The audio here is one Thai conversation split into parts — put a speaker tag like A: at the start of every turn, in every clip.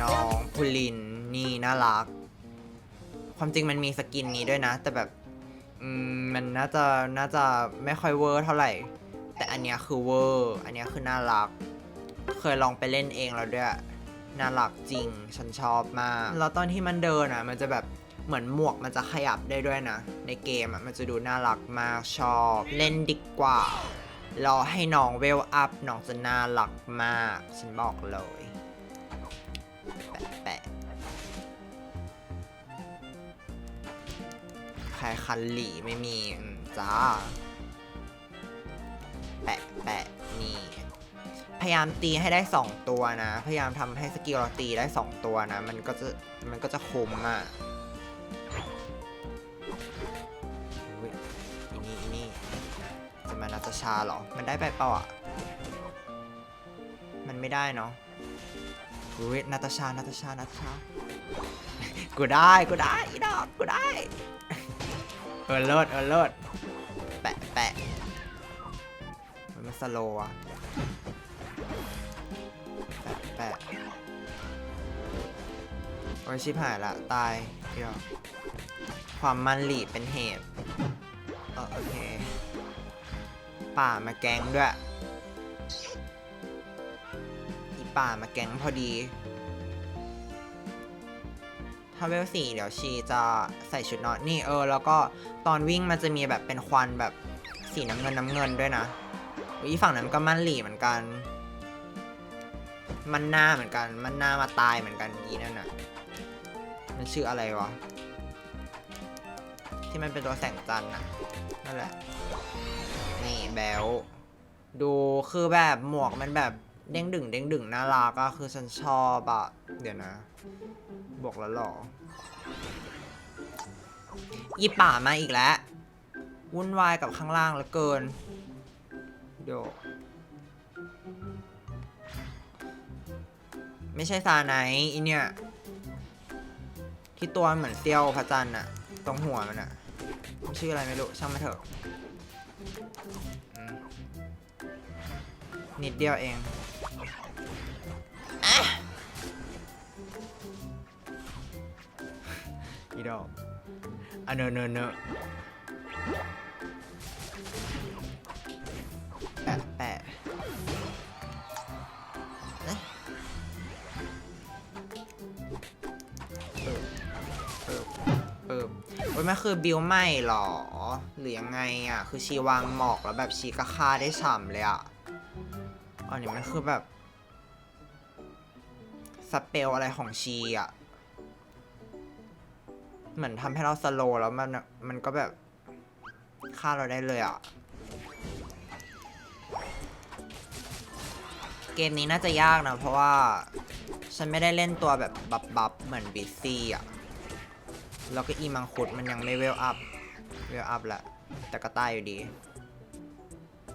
A: น้องพุลินนี่น่ารัก ความจริงมันมีสกินนี้ด้วยนะ แต่แบบมันน่าจะน่าจะไม่ค่อยเวอร์เท่าไหร่ แต่อันนี้คือเวอร์ อันนี้คือน่ารัก เคยลองไปเล่นเองแล้วด้วย น่ารักจริง ฉันชอบมาก แล้วตอนที่มันเดินอะ มันจะแบบ เหมือนหมวกมันจะขยับได้ด้วยนะ ในเกมอะมันจะดูน่ารักมากชอบ เล่นดีกว่ารอให้น้องเวลอัพน้องจะน่ารักมาก ฉันบอกเลยแปะแปะใครคันหลีไม่มีจ้า แปะแปะนี่พยายามตีให้ได้ 2 ตัวนะ พยายามทำให้สกิลเราตีได้ 2 ตัวนะ มันก็จะ มันก็จะคมอะาชาเหรอ มันได้ไปเปล่าอะ มันไม่ได้เนาะอุ้ยนาตาชา นาตาชา นาตาชา กูได้ กูได้ อีดอกกูได้ เออเลิศเออเลิศแปะแปะมันมาสโลว์อะแปะแปะโอ้ยชิบหายละ ตายเดี๋ยวความมันหลีเป็นเหตุ เออโอเค ป่ามาแกงด้วยอีป่ามาแกงพอดีถ้าเวลสี่เดี๋ยวชีจะใส่ชุดนอนนี่เออ แล้วก็ตอนวิ่งมันจะมีแบบเป็นควันแบบสีน้ำเงินน้ำเงินด้วยนะอุ๊ยอีฝั่งนั้นก็มันหลีเหมือนกัน มันหน้าเหมือนกัน มันหน้ามาตายเหมือนกันอีนั่นน่ะ มันชื่ออะไรวะ ที่มันเป็นตัวแสงจันทร์น่ะนั่นแหละ นี่แบลดูคือแบบหมวกมันแบบเด้งดึงเด้งดึงน่ารักอะคือฉันชอบอะเดี๋ยวนะบวกแล้วหรออีป่ามาอีกแล้ว วุ่นวายกับข้างล่างเหลือเกินเดี๋ยวไม่ใช่ซาไนอีเนี่ยที่ตัวมันเหมือนเซี่ยวพระจันทร์อะตรงหัวมันอะมันชื่ออะไรไม่รู้ช่างมาเถอะ นิดเดียวเองอีดอกอะเนอะเนอะเนอะแปะแปะเอ๊ะเปิบเปิบเปิบโอ้ยมันคือบิวไม่หรอ หรือยังไงอะ คือชีวางหมอกแล้วแบบชีก็ฆ่าได้ฉ่ำเลยอะ อันนี้มันคือแบบสเปลอะไรของชีอะเหมือนทำให้เราสโลแล้วมันมันก็แบบฆ่าเราได้เลยอะเกมนี้น่าจะยากนะ เพราะว่าฉันไม่ได้เล่นตัวแบบบับบับเหมือนบิซซี่อะแล้วก็อีมังคุดมันยังไม่เวลอัพ เวลอัพแหละ แต่ก็ตายอยู่ดี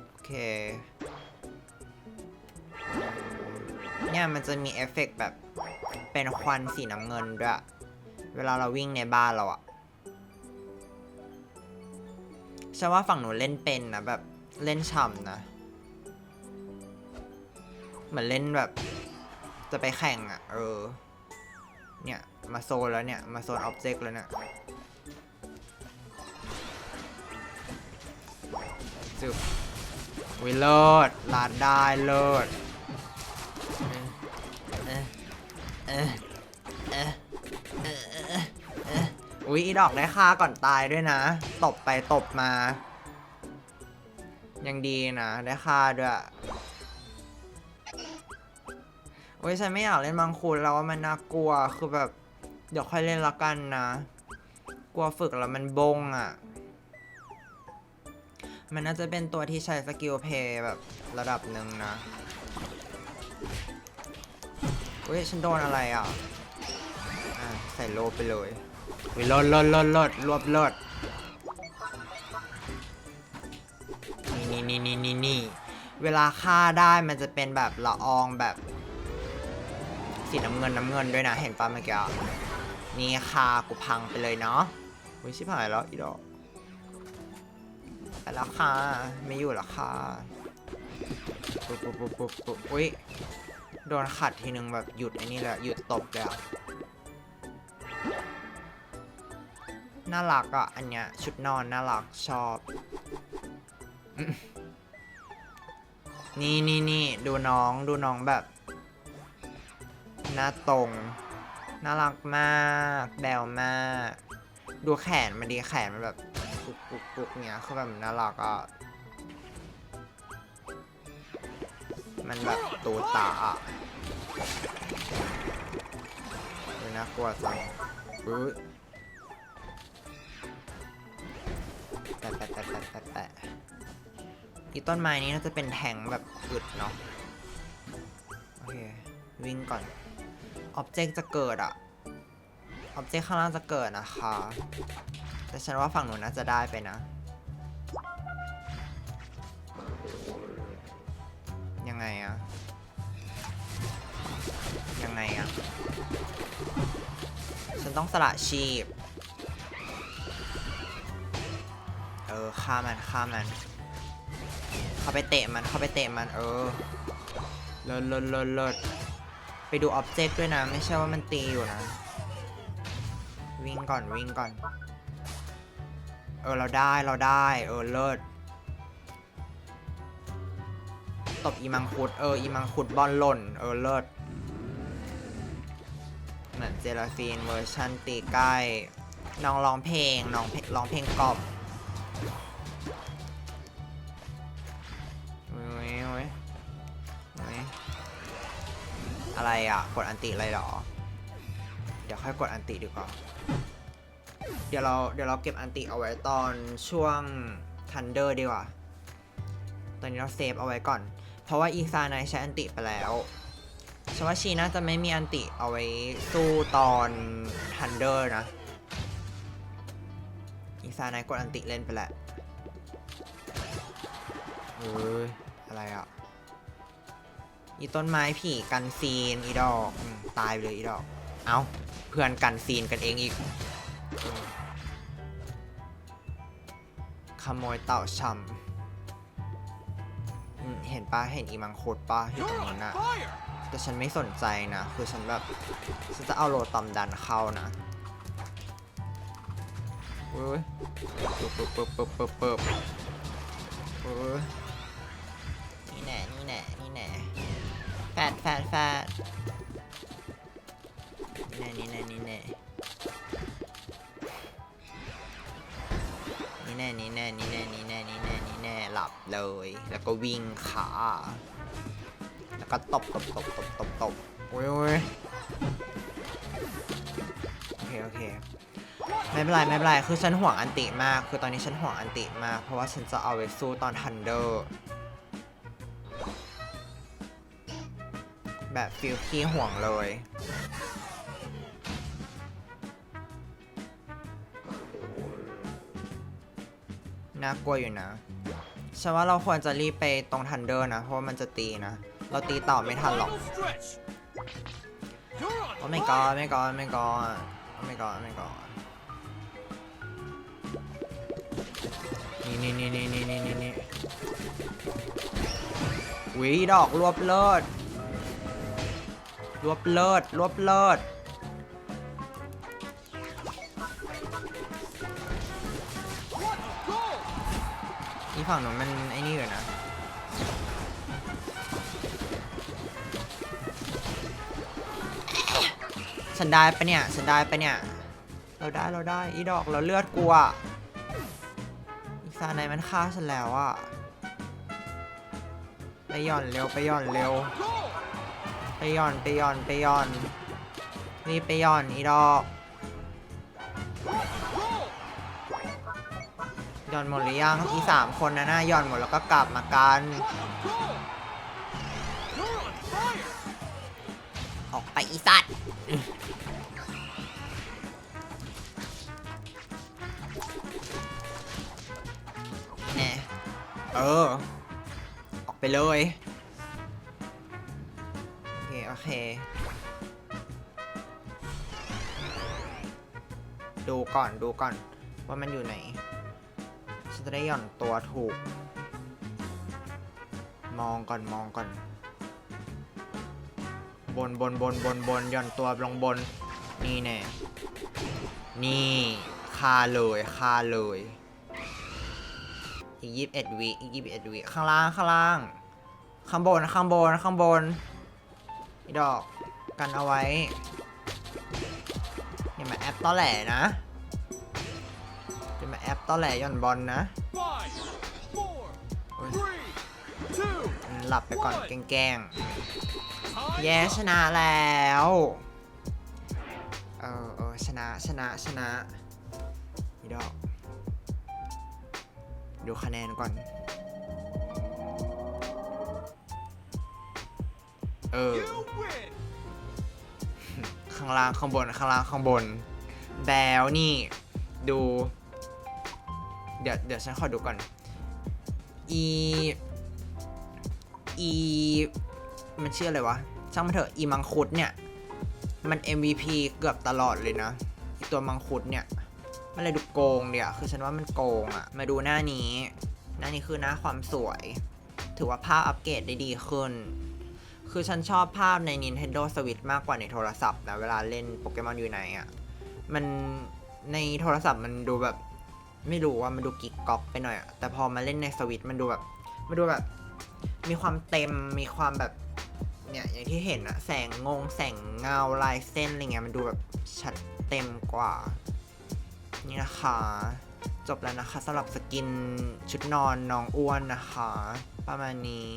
A: โอเค เนี่ยมันจะมีเอฟเฟกต์แบบเป็นควันสีน้ำเงินด้วย เวลาเราวิ่งในบ้านเราอะฉันว่าฝั่งหนูเล่นเป็นนะแบบเล่นช่ำนะ เหมือนเล่นแบบ จะไปแข่งอะเออ เนี่ย มาโซนแล้วเนี่ย มาโซนอ็อบเจกต์แล้วเนี่ยจึบวิเลิศลาดได้เลิศ เอ๊ะเอ๊ะเอ๊ะอุ๊ยอีดอกได้ค่าก่อนตายด้วยนะ ตบไปตบมา ยังดีนะได้ค่าด้วยโอ้ยฉันไม่อยากเล่นมังคุดแล้วว่ามันน่ากลัวคือแบบ เดี๋ยวค่อยเล่นละกันนะ กลัวฝึกแล้วมันบงอะ่ะ มันน่าจะเป็นตัวที่ใช้สกิลเพย์แบบระดับหนึ่งนะ เฮ้ยฉันโดนอะไรอะอะใส่โลไปเลยวิลดลดลดลดรวบลดนี่นี่นี่นี่นี่เวลาฆ่าได้มันจะเป็นแบบละอองแบบ สีน้ำเงินน้ำเงินด้วยนะ เห็นปะเมื่อกี้นี่ค่ะกูพังไปเลยเนาะวิชิบหายแล้วอีดอกไปแล้วค่ะไม่อยู่แล้วค่ะปุ๊บปุ๊บปุ๊บปุ๊บปุ๊บอุ้ย โดนขัดทีนึงแบบหยุดไอ้นี่เละหยุดตบเลยอะน่ารักอะ อันเนี้ยชุดนอนน่ารักชอบ นี่นี่นี่ดูน้องดูน้องแบบ หน้าตรง น่ารักมากแบวมาก ดูแขนมันดีแขนมันแบบปุกปุกปุกเนี้ยคือแบบน่ารักอะ มันแบบตูตาอะดูน่ากลัวจังอุ๊ยแปะแปะแปะแปะแปะแปะอีต้นไม้นี้น่าจะเป็นแทงแบบอึดเนาะโอเค วิ่งก่อนออบเจกต์จะเกิดอะออบเจกต์ข้างล่างจะเกิดนะคะ แต่ฉันว่าฝั่งหนูน่าจะได้ไปนะ ต้องสละชีพ เออฆ่ามันฆ่ามัน เข้าไปเตะมันเข้าไปเตะมัน เออเลิศเลิศเลิศเลิศไปดูอ็อบเจกต์ด้วยนะ ไม่ใช่ว่ามันตีอยู่นะ วิ่งก่อนวิ่งก่อน เออ เราได้เราได้ เออ เลิศตบอีมังคุด เออ อีมังคุดบอลหล่น เออ เลิศ เจลาฟีนเวอร์ชันตีใกล้ น้องร้องเพลง น้องร้องเพลงกล่อมโอ้ยโอ้ยโอ้ยอะไรอะ กดอันติอะไรหรอ เดี๋ยวค่อยกดอันติดีกว่า เดี๋ยวเราเดี๋ยวเราเก็บอันติเอาไว้ตอนช่วงทันเดอร์ดีกว่า ตอนนี้เราเซฟเอาไว้ก่อน เพราะว่าอีซานายใช้อันติไปแล้ว ฉันว่าชีน่าจะไม่มีอันติเอาไว้สู้ตอนทันเดอร์นะ อีซานายกดอันติเล่นไปแหล้วเอ้ย อะไรอะ อีต้นไม้ผีกันซีน อีดอกอตายไปเลยอีดอก เอา้าเพื่อนกันซีนกันเองอีกอขโมยเต่าชำเห็นปะเห็นอีมังคุดปะอยู่ตรงนั้นนะ แต่ฉันไม่สนใจนะ คือฉันแบบฉันจะเอาโลตอมดันเข้านะเว้ยปึ๊บปึ๊บปึ๊บปึ๊บปึ๊บปึ๊บเว้ยนี่แน่นี่แน่นี่แน่แฟดแฟดแฟดนี่แน่นี่แน่นี่แน่นี่แน่นี่แน่นี่แน่นี่แน่นี่แน่นี่แน่หลับเลย แล้วก็วิ่งขา แล้วก็ตบตบตบตบตบตบโอ้ยโอ้ยโอเคโอเคไม่เป็นไรไม่เป็นไรคือฉันห่วงอันติมาก คือตอนนี้ฉันห่วงอันติมาก เพราะว่าฉันจะเอาไว้สู้ตอนทันเดอร์แบบฟิลขี้ห่วงเลยน่ากลัวอยู่นะฉันว่าเราควรจะรีบไปตรงทันเดอร์นะ เพราะว่ามันจะตีนะ เราตีต่อไม่ทันหรอกโอ้ไม่กอไม่กอไม่กอไม่กอไม่กอนี่นี่นี่นี่นี่นี่นี่นี่วิดอกรวบเลิศรวบเลิศรวบเลิศนี่ฝั่งนู้นมันไอ้นี่อยู่นะ ฉันได้ปะเนี่ยฉันได้ปะเนี่ย เราได้เราได้อีดอกเราเลือดกูอะอีซาไนมันฆ่าฉันแล้วอะไปย่อนเร็วไปย่อนเร็ว ไปย่อนไปย่อนไปย่อนรีบไปย่อนอีดอกย่อนหมดหรือยังอีสามคนนะหน่าย่อนหมดแล้วก็กลับมากันออกไปอีสัตว์ ออ ออกไปเลย โอเค โอเค ดูก่อนดูก่อน ว่ามันอยู่ไหนฉันจะได้หย่อนตัวถูก มองก่อนมองก่อน บนบนบนบนบนหย่อนตัวลงบน นี่แน่ นี่คาเลยคาเลย อีกยี่สิบเอ็ดวิอีกยี่สิบเอ็ดวิข้างล่างข้างล่าง ข้างบนข้างบนข้างบนอีดอกกันเอาไว้อย่ามาแอปต้อแหล่นะอย่ามาแอปต้อแหลหย่อนบอลนะหลับไปก่อนแกล้งแย่ชนะแล้วเออเออชนะชนะชนะอีดอก ดูคะแนนก่อน เออ ข้างล่างข้างบน ข้างล่างข้างบนแบลนี่ ดู เดี๋ยวเดี๋ยวฉันขอดูก่อน อี อี มันชื่ออะไรวะ ช่างมันเถอะ อีมังคุดเนี่ย มัน MVP เกือบตลอดเลยนะ ตัวมังคุดเนี่ย มันเลยดูโกงเดี๋ยวคือฉันว่ามันโกงอะมาดูหน้านี้ หน้านี้คือหน้าความสวย ถือว่าภาพอัปเกรดได้ดีขึ้น คือฉันชอบภาพใน Nintendo Switch มากกว่าในโทรศัพท์นะ เวลาเล่นโปเกมอนอยู่ไหนอะ่ะมันในโทรศัพท์มันดูแบบ ไม่รู้ว่ามันดูกิกก๊อกไปหน่อยอะแต่พอมาเล่นในสวิตมันดูแบบมันดูแบบ มีความเต็มมีความแบบเนี่ยอย่างที่เห็นอะแสงงงแสงเงาลายเส้นอะไรเงี้ยมันดูแบบชัดเต็มกว่า นี่นะคะ จบแล้วนะคะสำหรับสกินชุดนอนน้องอ้วนนะคะ ประมาณนี้